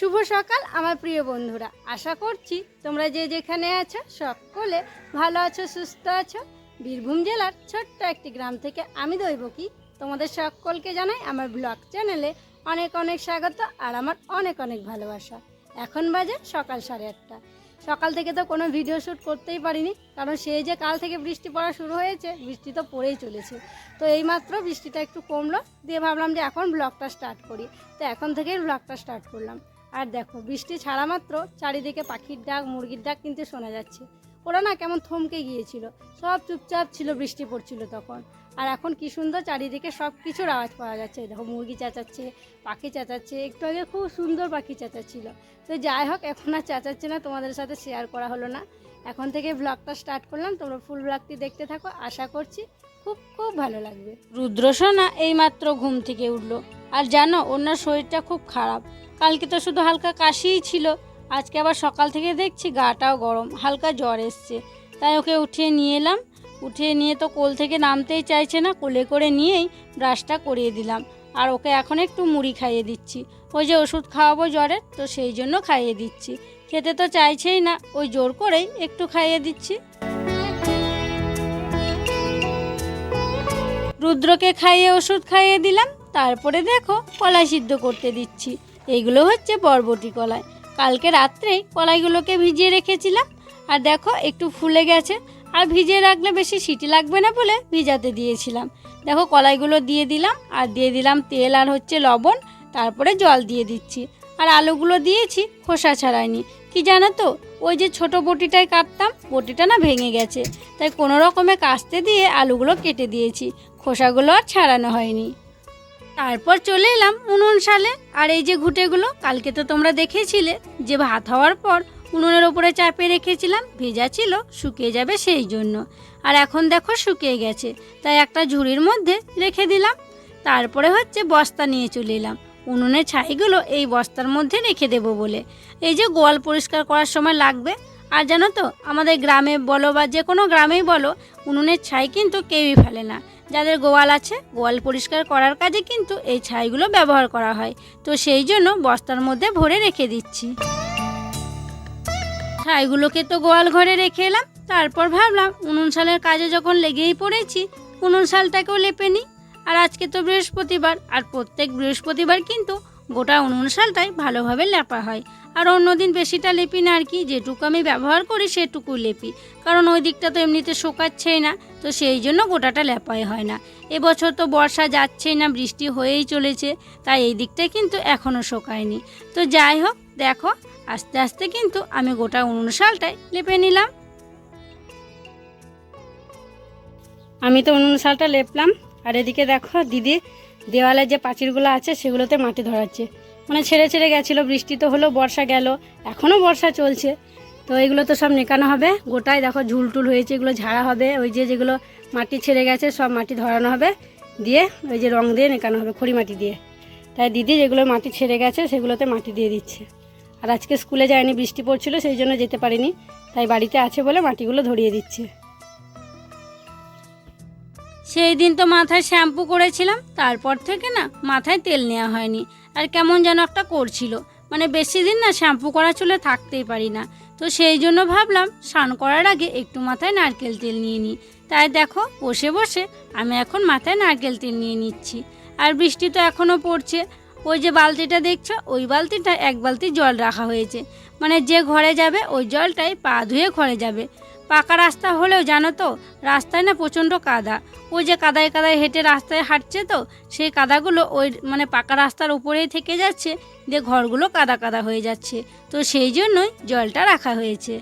শুভ সকাল, আমার প্রিয় বন্ধুরা। আশা করছি তোমরা যে যেখানে আছো, সকলে ভালো আছো, সুস্থ আছো। বীরভূম জেলার ছোট্ট একটি গ্রাম থেকে আমি দৈব কি তোমাদের সকলকে জানাই আমার ব্লগ চ্যানেলে অনেক অনেক স্বাগত আর আমার অনেক অনেক ভালোবাসা। এখন বাজে সকাল সাড়ে আটটা। সকাল থেকে তো কোনো ভিডিও শ্যুট করতেই পারিনি, কারণ সেই যে কাল থেকে বৃষ্টি পড়া শুরু হয়েছে, বৃষ্টি তো পড়েই চলেছে। তো এইমাত্র বৃষ্টিটা একটু কমলো, দিয়ে ভাবলাম যে এখন ব্লগটা স্টার্ট করি। তো এখন থেকেই ব্লগটা স্টার্ট করলাম। আর দেখো, বৃষ্টি ছাড়া মাত্র চারিদিকে পাখির ডাক, মুরগির ডাক কিন্তু শোনা যাচ্ছে। ওরা না কেমন থমকে গিয়েছিল। সব চুপচাপ ছিল, বৃষ্টি পড়ছিল তখন। আর এখন কি সুন্দর চারিদিকে সব কিছুর আওয়াজ পাওয়া যাচ্ছে। দেখো, মুরগি চেঁচাচ্ছে, পাখি চেঁচাচ্ছে। একটু আগে খুব সুন্দর পাখি চেঁচাচ্ছিল। তো যাই হোক, এখন আর চেঁচাচ্ছে না, তোমাদের সাথে শেয়ার করা হলো না। এখন থেকে ব্লগটা স্টার্ট করলাম। তোমরা ফুল ব্লগটি দেখতে থাকো। আশা করছি খুব খুব ভালো লাগবে। রুদ্রসোনা এইমাত্র ঘুম থেকে উঠল। আর জানো, ওনার শরীরটা খুব খারাপ। কালকে তো শুধু হালকা কাশিই ছিল। আজকে আবার সকাল থেকে দেখছি গাটাও গরম, হালকা জ্বর এসছে। তাই ওকে উঠিয়ে নিয়ে এলাম। উঠিয়ে নিয়ে তো কোল থেকে নামতেই চাইছে না, কোলে করে নিয়েই ব্রাশটা করিয়ে দিলাম। আর ওকে এখন একটু মুড়ি খাইয়ে দিচ্ছি। ওই যে ওষুধ খাওয়াবো জ্বরের, তো সেই জন্য খাইয়ে দিচ্ছি। খেতে তো চাইছেই না, ওই জোর করেই একটু খাইয়ে দিচ্ছি। রুদ্রকে খাইয়ে ওষুধ খাইয়ে দিলাম, তারপরে দেখো কলাই সিদ্ধ করতে দিচ্ছি। এইগুলো হচ্ছে বরবটি কলাই। কালকে রাত্রেই কলাইগুলোকে ভিজিয়ে রেখেছিলাম, আর দেখো একটু ফুলে গেছে, আর ভিজিয়ে রাখলে বেশি সিটি লাগবে না বলে ভিজাতে দিয়েছিলাম। দেখো কলাইগুলো দিয়ে দিলাম, আর দিয়ে দিলাম তেল আর হচ্ছে লবণ, তারপরে জল দিয়ে দিচ্ছি। আর আলুগুলো দিয়েছি, খোসা ছাড়াইনি। কি জানো তো, ওই যে ছোট বটিটায় কাটতাম, বটিটা না ভেঙে গেছে। তাই কোনো রকমে কাস্তে দিয়ে আলুগুলো কেটে দিয়েছি। খোসাগুলো আর ছাড়ানো হয়নি। তারপর চলে এলাম উনুন সালে আর এই যে ঘুটেগুলো, কালকে তো তোমরা দেখেছিলে, যে ভাত হওয়ার পর উনুনের ওপরে চাপে রেখেছিলাম, ভেজা ছিল, শুকিয়ে যাবে সেই জন্য। আর এখন দেখো শুকিয়ে গেছে, তাই একটা ঝুড়ির মধ্যে রেখে দিলাম। তারপরে হচ্ছে বস্তা নিয়ে চলে এলাম। উনুনের ছাইগুলো এই বস্তার মধ্যে রেখে দেব বলে। এই যে গোয়াল পরিষ্কার করার সময় লাগবে আর জানো তো, আমাদের গ্রামে বলো বা যে কোনো গ্রামেই বলো, উনুনের ছাই কিন্তু কেউই ফেলে না। যাদের গোয়াল আছে, গোয়াল পরিষ্কার করার কাজে কিন্তু এই ছাইগুলো ব্যবহার করা হয়। তো সেই জন্য বস্তার মধ্যে ভরে রেখে দিচ্ছি। ছাইগুলোকে তো গোয়াল ঘরে রেখে এলাম, তারপর ভাবলাম উনুন শালের কাজে যখন লেগেই পড়েছি, উনুন শালটাকেও লেপে নিই। আর আজকে তো বৃহস্পতিবার, আর প্রত্যেক বৃহস্পতিবার কিন্তু গোটা উনুন শালটাই ভালোভাবে লেপা হয়। আর অন্যদিন বেশিটা লেপি না আর কি, যেটুকু আমি ব্যবহার করি সেটুকু লেপি। কারণ ওই দিকটা তো এমনিতে শোকাচ্ছেই না, তো সেই জন্য গোটাটা লেপাই হয় না। এবছর তো বর্ষা যাচ্ছেই না, বৃষ্টি হয়েই চলেছে, তাই এই দিকটা কিন্তু এখনও শোকায়নি। তো যাই হোক, দেখো, আস্তে আস্তে কিন্তু আমি গোটা উনুন শালটাই লেপে নিলাম। আমি তো উনুন শালটা লেপলাম, আর এদিকে দেখো দিদি, দেওয়ালে যে পাঁচিরগুলো আছে সেগুলোতে মাটি ধরাচ্ছে। মানে ছেড়ে ছেড়ে গেছিল, বৃষ্টি তো হলো, বর্ষা গেল এখনও বর্ষা চলছে। তো এগুলো তো সব নেকানো হবে, গোটায় দেখো ঝুলটুল হয়েছে, এগুলো ঝাড়া হবে, ওই যে যেগুলো মাটি ছেড়ে গেছে, সব মাটি ধরানো হবে, দিয়ে ওই যে রং দিয়ে নেকানো হবে, খড়ি মাটি দিয়ে। তাই দিদি যেগুলো মাটি ছেড়ে গেছে, সেগুলোতে মাটি দিয়ে দিচ্ছে। আর আজকে স্কুলে যায়নি, বৃষ্টি পড়ছিল, সেই জন্য যেতে পারিনি, তাই বাড়িতে আছে বলে মাটিগুলো ধরিয়ে দিচ্ছে। সেই দিন তো মাথায় শ্যাম্পু করেছিলাম, তারপর থেকে না মাথায় তেল নেওয়া হয়নি। আর কেমন যেন একটা করছিল। মানে বেশি দিন না শ্যাম্পু করা চুলে থাকতেই পারি না। তো সেই জন্য ভাবলাম স্নান করার আগে একটু মাথায় নারকেল তেল নিয়ে নিই। তাই দেখো বসে বসে আমি এখন মাথায় নারকেল তেল নিয়ে নিচ্ছি। আর বৃষ্টি তো এখনও পড়ছে। ওই যে বালতিটা দেখছ? ওই বালতিটা এক বালতি জল রাখা হয়েছে। মানে যে ঘরে যাবে ওই জলটাই পা ধুয়ে ঘরে যাবে। পাকা রাস্তা হলেও জানো তো, রাস্তায় না প্রচণ্ড কাদা। ওই যে কাদায় কাদায় হেঁটে রাস্তায় হাঁটছে তো, সেই কাদাগুলো ওই মানে পাকা রাস্তার উপরেই থেকে যাচ্ছে, দিয়ে ঘরগুলো কাদা কাদা হয়ে যাচ্ছে। তো সেই জন্যই জলটা রাখা হয়েছে।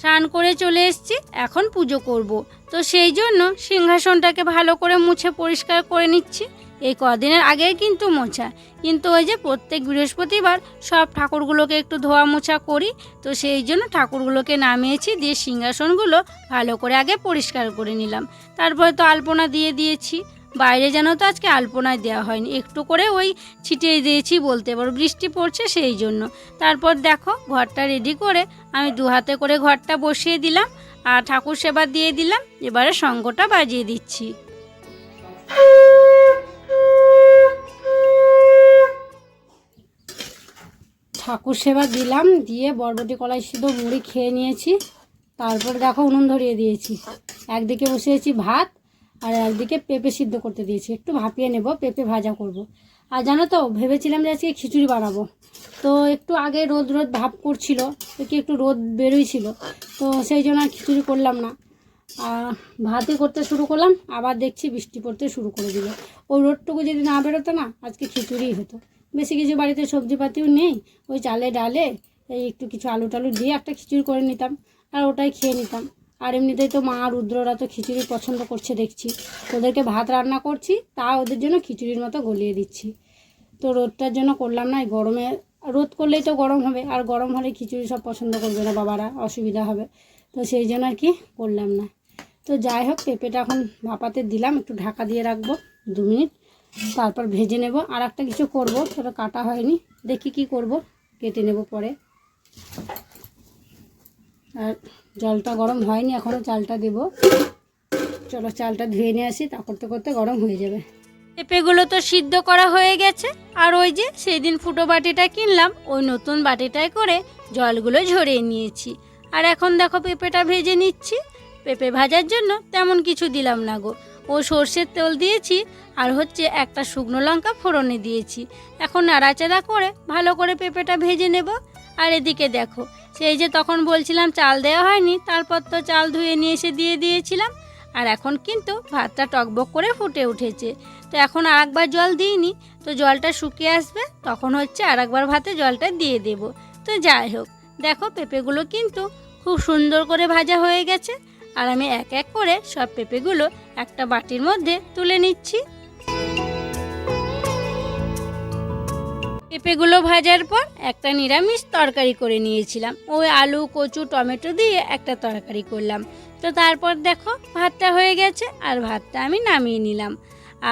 স্নান করে চলে এসেছি, এখন পুজো করব। তো সেই জন্য সিংহাসনটাকে ভালো করে মুছে পরিষ্কার করে নিচ্ছি। এই কদিনের আগেই কিন্তু মোছা। কিন্তু ওই যে প্রত্যেক বৃহস্পতিবার সব ঠাকুরগুলোকে একটু ধোয়া মোছা করি, তো সেই জন্য ঠাকুরগুলোকে নামিয়েছি, দিয়ে সিংহাসনগুলো ভালো করে আগে পরিষ্কার করে নিলাম। তারপরে তো আলপনা দিয়ে দিয়েছি। বাইরে যেন তো আজকে আলপনায় দেওয়া হয়নি। একটু করে ওই ছিটিয়ে দিয়েছি বলতে পারো, বৃষ্টি পড়ছে সেই জন্য। তারপর দেখো ঘরটা রেডি করে আমি দু হাতে করে ঘরটা বসিয়ে দিলাম, আর ঠাকুর সেবা দিয়ে দিলাম। এবারে সঙ্গটা বাজিয়ে দিচ্ছি। ঠাকুর সেবা দিলাম, দিয়ে বরবটি কলাই সিদ্ধ মুড়ি খেয়ে নিয়েছি। তারপরে দেখো উনুন ধরিয়ে দিয়েছি। একদিকে বসিয়েছি ভাত আর একদিকে পেঁপে সিদ্ধ করতে দিয়েছি। একটু ভাপিয়ে নেব, পেঁপে ভাজা করব। আর জানো তো, ভেবেছিলাম যে আজকে খিচুড়ি বানাবো। তো একটু আগে রোদ রোদ ভাব করছিল কি একটু রোদ বেরোইছিল তো সেই জন্য আর খিচুড়ি করলাম না। আর ভাতই করতে শুরু করলাম, আবার দেখছি বৃষ্টি পড়তে শুরু করে দিল। ওই রোদটুকু যদি না বেরোতো না, আজকে খিচুড়িই হতো। বেশি কিছু বাড়িতে সবজিপাতিও নেই, ওই চালে ডালে এই একটু কিছু আলু টালু দিয়ে একটা খিচুড়ি করে নিতাম আর ওটাই খেয়ে নিতাম। আর এমনিতেই তো মা রুদ্ররা তো খিচুড়ি পছন্দ করছে দেখছি। ওদেরকে ভাত রান্না করছি, তা ওদের জন্য খিচুড়ির মতো গলিয়ে দিচ্ছি। তো রোদটার জন্য করলাম না, এই গরমে রোদ করলেই তো গরম হবে, আর গরম হলে খিচুড়ি সব পছন্দ করবে না বাবারা, অসুবিধা হবে। তো সেই জন্য আর কি করলাম না। তো যাই হোক, পেঁপেটা এখন ভাপাতে দিলাম, একটু ঢাকা দিয়ে রাখব, দু মিনিট। তারপর ভেজে নেব। আর একটা কিছু করব, সেটা কাটা হয়নি। দেখি কি করব। কেটে নেব পরে। আর জলটা গরম হয়নি, এখনও চালটা দেব। চলো চালটা ধুয়ে নিয়ে আসি, তা করতে করতে গরম হয়ে যাবে। পেঁপেগুলো তো সিদ্ধ করা হয়ে গেছে। আর ওই যে সেই দিন ফুটো বাটিটা কিনলাম, ওই নতুন বাটিটায় করে জলগুলো ঝরিয়ে নিয়েছি। আর এখন দেখো পেঁপেটা ভেজে নিচ্ছি। পেঁপে ভাজার জন্য তেমন কিছু দিলাম না গো। ও সর্ষের তেল দিয়েছি আর হচ্ছে একটা শুকনো লঙ্কা ফোড়নে দিয়েছি। এখন নাড়াচাড়া করে ভালো করে পেঁপেটা ভেজে নেব। আর এদিকে দেখো, সেই যে তখন বলছিলাম চাল দেওয়া হয়নি, তারপর তো চাল ধুয়ে নিয়ে এসে দিয়ে দিয়েছিলাম। আর এখন কিন্তু ভাতটা টকবক করে ফুটে উঠেছে। তো এখন আর একবার জল দিইনি, তো জলটা শুকিয়ে আসবে, তখন হচ্ছে আর একবার ভাতে জলটা দিয়ে দেব। তো যাই হোক, দেখো পেঁপেগুলো কিন্তু খুব সুন্দর করে ভাজা হয়ে গেছে। আর আমি এক এক করে সব পেঁপেগুলো একটা বাটির মধ্যে তুলে নিচ্ছি। পেঁপেগুলো ভাজার পর একটা নিরামিষ তরকারি করে নিয়েছিলাম। ওই আলু, কচু, টমেটো দিয়ে একটা তরকারি করলাম। তো তারপর দেখো ভাতটা হয়ে গেছে আর ভাতটা আমি নামিয়ে নিলাম।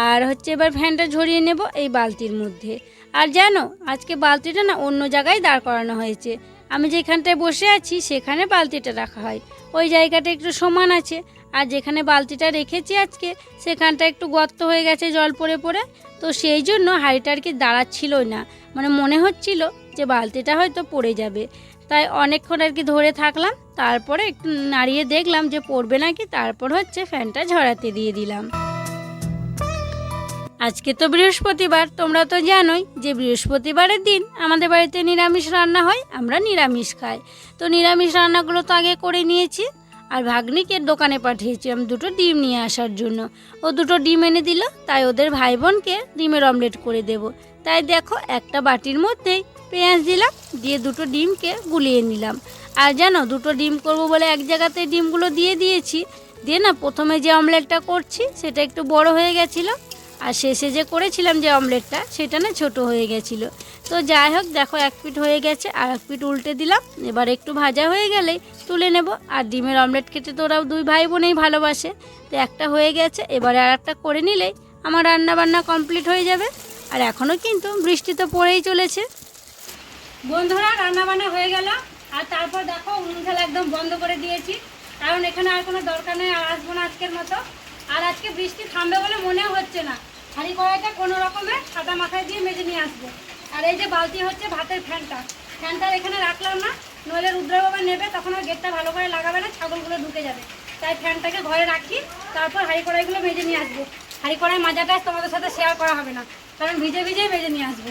আর হচ্ছে এবার ফ্যানটা ঝরিয়ে নেব এই বালতির মধ্যে। আর জানো, আজকে বালতিটা না অন্য জায়গায় দাঁড় করানো হয়েছে। আমি যেখানটায় বসে আছি, সেখানে বালতিটা রাখা হয়। ওই জায়গাটা একটু সমান আছে। আর যেখানে বালতিটা রেখেছি আজকে, সেখানটা একটু গর্ত হয়ে গেছে জল পড়ে পড়ে। তো সেই জন্য হাঁড়িটা আর কি দাঁড়াচ্ছিলই না। মানে মনে হচ্ছিল যে বালতিটা হয়তো পড়ে যাবে। তাই অনেকক্ষণ আর কি ধরে থাকলাম। তারপরে একটু নাড়িয়ে দেখলাম যে পড়বে নাকি। তারপর হচ্ছে ফ্যানটা ঝরাতে দিয়ে দিলাম। আজকে তো বৃহস্পতিবার, তোমরা তো জানোই যে বৃহস্পতিবারের দিন আমাদের বাড়িতে নিরামিষ রান্না হয়, আমরা নিরামিষ খাই। তো নিরামিষ রান্নাগুলো তো আগে করে নিয়েছি, আর ভাগ্নিকে দোকানে পাঠিয়েছিলাম দুটো ডিম নিয়ে আসার জন্য। ও দুটো ডিম এনে দিল, তাই ওদের ভাই বোনকে ডিমের অমলেট করে দেব। তাই দেখো, একটা বাটির মধ্যেই পেঁয়াজ দিলাম, দিয়ে দুটো ডিমকে গুলিয়ে নিলাম। আর জানো, দুটো ডিম করব বলে এক জায়গাতে ডিমগুলো দিয়ে দিয়েছি। দিয়ে না, প্রথমে যে অমলেটটা করছি, সেটা একটু বড় হয়ে গেছিল আর শেষে যে করেছিলাম যে অমলেটটা, সেটা না ছোট হয়ে গেছিল। তো যাই হোক, দেখো এক পিট হয়ে গেছে, আর এক পিট উল্টে দিলাম। এবার একটু ভাজা হয়ে গেলেই তুলে নেব। আর ডিমের অমলেট খেতে তো ওরাও দুই ভাই বোনেই ভালোবাসে। তো একটা হয়ে গেছে, এবারে আর একটা করে নিলেই আমার রান্না বান্না কমপ্লিট হয়ে যাবে। আর এখনও কিন্তু বৃষ্টি তো পড়েই চলেছে। বন্ধুরা রান্না বান্না হয়ে গেল। আর তারপর দেখো, উনুন খেলা একদম বন্ধ করে দিয়েছি। কারণ এখানে আর কোনো দরকার নেই, আর আসব না আজকের মতো। আর আজকে বৃষ্টি থামবে বলে মনেও হচ্ছে না। হাঁড়ি কড়াইটা কোনো রকমের সাদা মাথায় দিয়ে মেজে নিয়ে আসব। আর এই যে বালতি হচ্ছে ভাতের ফ্যানটা। ফ্যানটা এখানে রাখলাম না। নইলে রুদ্র বাবা নেবে, তখন আর গেটটা ভালো করে লাগাবে না, ছাগলগুলো ঢুকে যাবে। তাই ফ্যানটাকে ঘরে রাখি, তারপর হাঁড়ি কড়াইগুলো মেজে নিয়ে আসব। হাঁড়ি কড়াই মাজাটা তোমাদের সাথে শেয়ার করা হবে না। কারণ ভিজে ভিজেই মেজে নিয়ে আসব।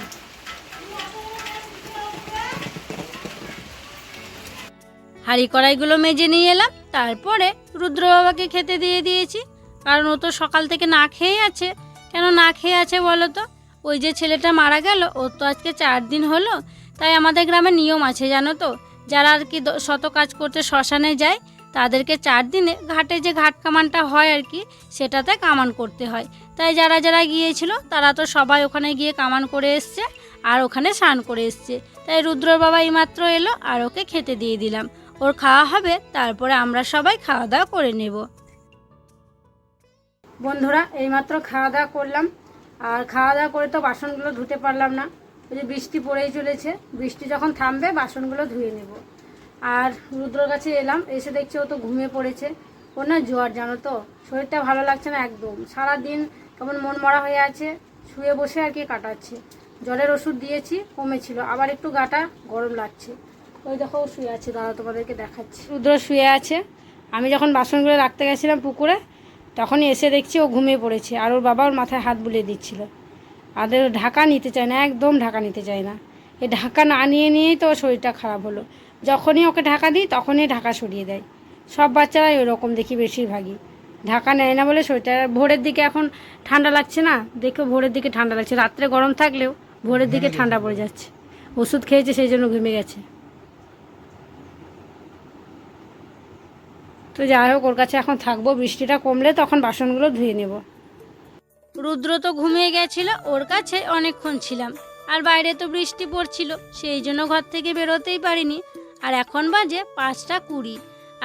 হাঁড়ি কড়াইগুলো মেজে নিয়ে এলাম, তারপরে রুদ্র বাবাকে খেতে দিয়ে দিয়েছি। কারণ ও তো সকাল থেকে না খেয়ে আছে। কেন না খেয়ে আছে বলো তো? ওই যে ছেলেটা মারা গেল ওর তো আজকে চার দিন হলো, তাই আমাদের গ্রামে নিয়ম আছে, জানো তো? যারা আর কি শত কাজ করতে শ্মশানে যায়, তাদেরকে চার দিনে ঘাটে যে ঘাট কামানটা হয় আর কি, সেটাতে কামান করতে হয়। তাই যারা যারা গিয়েছিল, তারা তো সবাই ওখানে গিয়ে কামান করে এসছে, আর ওখানে স্নান করে এসছে। তাই রুদ্র বাবা এইমাত্র এলো, আর ওকে খেতে দিয়ে দিলাম। ওর খাওয়া হবে, তারপরে আমরা সবাই খাওয়া দাওয়া করে নেব। বন্ধুরা, এইমাত্র খাওয়া দাওয়া করলাম। আর খাওয়া দাওয়া করে তো বাসনগুলো ধুতে পারলাম না। ওই যে বৃষ্টি পড়েই চলেছে। বৃষ্টি যখন থামবে, বাসনগুলো ধুয়ে নেব। আর রুদ্রর কাছে এলাম। এসে দেখছি ও তো ঘুমিয়ে পড়েছে। ও না জ্বর, জানো তো? শরীরটা ভালো লাগছে না একদম। সারা দিন কেমন মন মরা হয়ে আছে। শুয়ে বসে আর কি কাটাচ্ছে। জ্বরের ওষুধ দিয়েছি, কমেছিল। আবার একটু গাটা গরম লাগছে। ওই দেখো শুয়ে আছে। দাদা তোমাদেরকে দেখাচ্ছি। রুদ্র শুয়ে আছে। আমি যখন বাসনগুলো রাখতে গেছিলাম পুকুরে তখনই এসে দেখছি ও ঘুমিয়ে পড়েছে আর ওর বাবা ওর মাথায় হাত বুলিয়ে দিচ্ছিল। আর ও ঢাকা নিতে চায় না একদম ঢাকা নিতে চায় না। এই ঢাকা না নিয়ে নিয়েই তো ওর শরীরটা খারাপ হলো। যখনই ওকে ঢাকা দিই তখনই ঢাকা সরিয়ে দেয়। সব বাচ্চারাই ওরকম দেখি বেশিরভাগই। ঢাকা নেয় না বলে শরীরটা ভোরের দিকে এখন ঠান্ডা লাগছে না? দেখো ভোরের দিকে ঠান্ডা লাগছে। রাত্রে গরম থাকলেও ভোরের দিকে ঠান্ডা পড়ে যাচ্ছে। ওষুধ খেয়েছে সেই জন্য ঘুমে গেছে। তো যাই হোক, ওর কাছে এখন থাকব। বৃষ্টিটা কমলে তখন বাসনগুলো ধুয়ে নেব। রুদ্র তো ঘুমিয়ে গেছিল, ওর কাছে অনেকক্ষণ ছিলাম। আর বাইরে তো বৃষ্টি পড়ছিল, সেই জন্য ঘর থেকে বেরোতেই পারিনি। আর এখন বাজে পাঁচটা কুড়ি,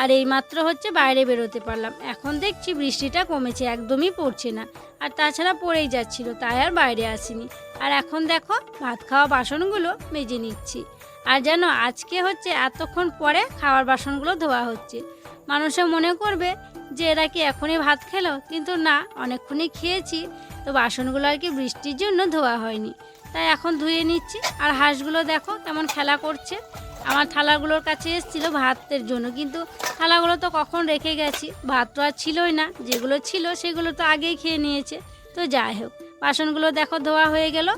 আর এইমাত্র হচ্ছে বাইরে বেরোতে পারলাম। এখন দেখছি বৃষ্টিটা কমেছে, একদমই পড়ছে না। আর তাছাড়া পড়েই যাচ্ছিল, তাই আর বাইরে আসিনি। আর এখন দেখো, ভাত খাওয়া বাসনগুলো মেজে নিচ্ছি। আর যেন আজকে হচ্ছে এতক্ষণ পরে খাওয়ার বাসনগুলো ধোয়া হচ্ছে। মানুষে মনে করবে যে এরা কি এখনই ভাত খেলো? কিন্তু না, অনেকক্ষণই খেয়েছি, তো বাসনগুলো আর কি বৃষ্টির জন্য ধোয়া হয়নি। তাই এখন ধুয়ে নিচ্ছি, আর হাঁসগুলো দেখো কেমন খেলা করছে। আমার থালাগুলোর কাছে এসেছিল ভাতের জন্য, কিন্তু থালাগুলো তো কখন রেখে গেছি? ভাত তো আর ছিলই না, যেগুলো ছিল সেগুলো তো আগেই খেয়ে নিয়েছে। তো যাই হোক, বাসনগুলো দেখো ধোয়া হয়ে গেল।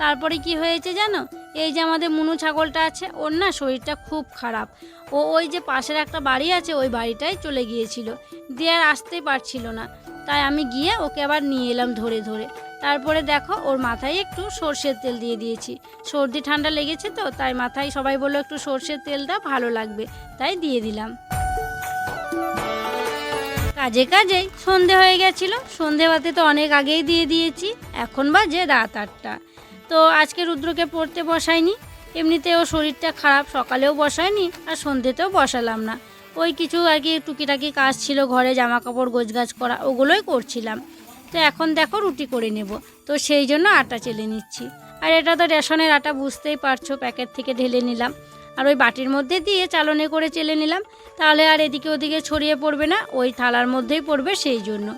তারপরে কি হয়েছে জানো? এই যে আমাদের মুনু ছাগলটা আছে, ওর না শরীরটা খুব খারাপ। ও ওই যে পাশের একটা বাড়ি আছে, ওই বাড়িটাই চলে গিয়েছিল। দিয়ে আর আসতেই পারছিল না। তাই আমি গিয়ে ওকে আবার নিয়ে এলাম ধরে ধরে। তারপরে দেখো, ওর মাথায় একটু সর্ষের তেল দিয়ে দিয়েছি। সর্দি ঠান্ডা লেগেছে তো, তাই মাথায় সবাই বলল একটু সর্ষের তেলটা ভালো লাগবে, তাই দিয়ে দিলাম। কাজে কাজেই সন্ধে হয়ে গেছিল। সন্ধে বাতে তো অনেক আগেই দিয়ে দিয়েছি, এখন বাজে রাত আটটা। তো আজকে রুদ্রকে পড়তে বসাইনি এমনিতেও শরীরটা খারাপ, সকালেও বসায়নি আর সন্ধ্যেতেও বসালাম না। ওই কিছু আর কি টুকিটাকি কাজ ছিল ঘরে জামা কাপড় গোছগাছ করা, ওগুলোই করছিলাম। তো এখন দেখো রুটি করে নেব। তো সেই জন্য আটা চেলে নিচ্ছি। আর এটা তো রেশনের আটা বুঝতেই পারছ, প্যাকেট থেকে ঢেলে নিলাম। আর ওই বাটির মধ্যে দিয়ে চালনে করে চেলে নিলাম। তাহলে আর এদিকে ওদিকে ছড়িয়ে পড়বে না, ওই থালার মধ্যেই পড়বে সেই জন্য।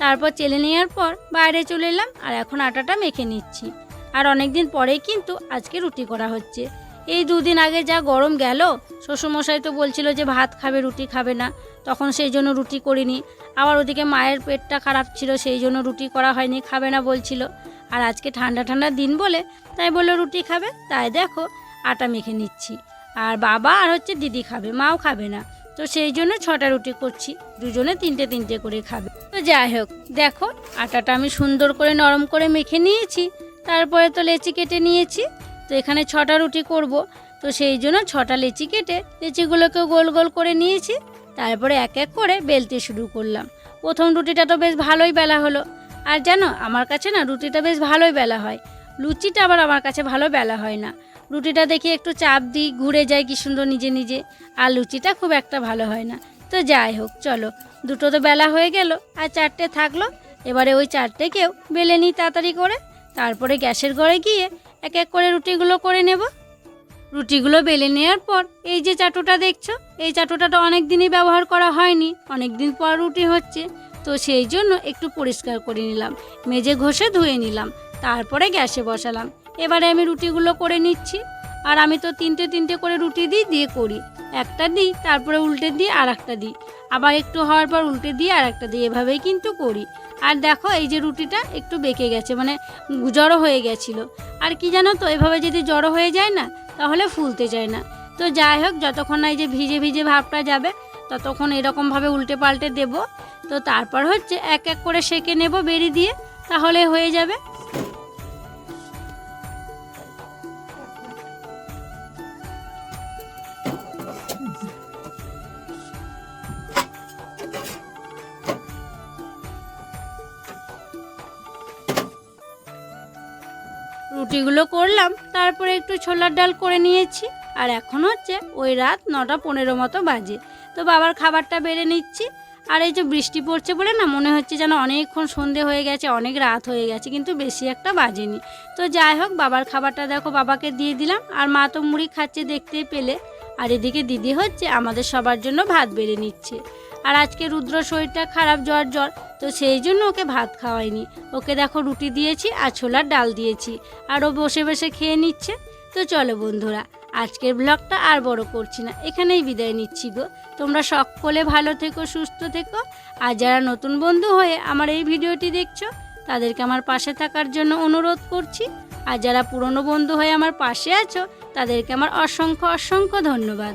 তারপর চেলে নেওয়ার পর বাইরে চলে এলাম আর এখন আটাটা মেখে নিচ্ছি। আর অনেক দিন পরেই কিন্তু আজকে রুটি করা হচ্ছে। এই দুদিন আগে যা গরম গেল, শ্বশুরমশাই তো বলছিল যে ভাত খাবে, রুটি খাবে না। তখন সেই জন্য রুটি করিনি। আবার ওদিকে মায়ের পেটটা খারাপ ছিল, সেই জন্য রুটি করা হয়নি, খাবে না বলছিল। আর আজকে ঠান্ডা ঠান্ডা দিন বলে, তাই বলল রুটি খাবে, তাই দেখো আটা মেখে নিচ্ছি। আর বাবা আর হচ্ছে দিদি খাবে, মাও খাবে না। তো সেই জন্য ছটা রুটি করছি, দুজনে তিনটে তিনটে করে খাবে। তো যাই হোক, দেখো আটাটা আমি সুন্দর করে নরম করে মেখে নিয়েছি। তারপরে তো লেচি কেটে নিয়েছি, তো এখানে ছটা রুটি করব। তো সেই জন্য ছটা লেচি কেটে লেচিগুলোকেও গোল গোল করে নিয়েছি, তারপরে এক এক করে বেলতে শুরু করলাম। প্রথম রুটিটা তো বেশ ভালোই বেলা হলো। আর জানো, আমার কাছে না রুটিটা বেশ ভালোই বেলা হয়। লুচিটা আবার আমার কাছে ভালো বেলা হয় না। রুটিটা দেখি একটু চাপ দিই, ঘুরে যায় কি সুন্দর নিজে নিজে, আর লুচিটা খুব একটা ভালো হয় না। তো যাই হোক, চলো, দুটো তো বেলা হয়ে গেল, আর চারটে থাকল। এবারে ওই চারটেকেও বেলে নিই তাড়াতাড়ি করে। তারপরে গ্যাসের ঘরে গিয়ে এক এক করে রুটিগুলো করে নেব। রুটিগুলো বেলে নেওয়ার পর এই যে চাটুটা দেখছ, এই চাটুটাটা অনেক দিনই ব্যবহার করা হয়নি অনেক দিন পর রুটি হচ্ছে। তো সেই জন্য একটু পরিষ্কার করে নিলাম, মেজে ঘষে ধুয়ে নিলাম, তারপরে গ্যাসে বসালাম। এবারে আমি রুটিগুলো করে নিচ্ছি। আর আমি তো তিনটে তিনটে করে রুটি দিই, দিয়ে করি। একটা দিই, তারপরে উল্টে দিই আর একটা দিই। আবার একটু হওয়ার পর উল্টে দিয়ে আর একটা দিই। এভাবেই কিন্তু করি। আর দেখো, এই যে রুটিটা একটু বেঁকে গেছে মানে জড়ো হয়ে গেছিল। আর কি জানো তো, এভাবে যদি জড়ো হয়ে যায় না, তাহলে ফুলতে যায় না। তো যাই হোক, যতক্ষণ না এই যে ভিজে ভিজে ভাবটা যাবে, ততক্ষণ এরকমভাবে উল্টে পাল্টে দেব। তো তারপর হচ্ছে এক এক করে সেকে নেব বেরি দিয়ে, তাহলে হয়ে যাবে। রুটিগুলো করলাম, তারপরে একটু ছোলার ডাল করে নিয়েছি। আর এখন হচ্ছে ওই রাত নটা পনেরো মতো বাজে। তো বাবার খাবারটা বেড়ে নিচ্ছি। আর এই যে বৃষ্টি পড়ছে বলে না মনে হচ্ছে যেন অনেকক্ষণ সন্ধে হয়ে গেছে, অনেক রাত হয়ে গেছে, কিন্তু বেশি একটা বাজেনি। তো যাই হোক, বাবার খাবারটা দেখো বাবাকে দিয়ে দিলাম। আর মা তো মুড়ি খাচ্ছে দেখতে পেলে। আর এদিকে দিদি হচ্ছে আমাদের সবার জন্য ভাত বেড়ে নিচ্ছে। আর আজকে রুদ্র শরীরটা খারাপ, জ্বর জ্বর, তো সেই জন্য ওকে ভাত খাওয়াইনি। ওকে দেখো রুটি দিয়েছি আর ছোলার ডাল দিয়েছি। আর ও বসে বসে খেয়ে নিচ্ছে। তো চলো বন্ধুরা, আজকের ব্লগটা আর বড় করছি না। এখানেই বিদায় নিচ্ছি গো। তোমরা সকলে ভালো থেকো, সুস্থ থেকো। আর যারা নতুন বন্ধু হয়ে আমার এই ভিডিওটি দেখছ, তাদেরকে আমার পাশে থাকার জন্য অনুরোধ করছি। আর যারা পুরনো বন্ধু হয়ে আমার পাশে আছো, তাদেরকে আমার অসংখ্য অসংখ্য ধন্যবাদ।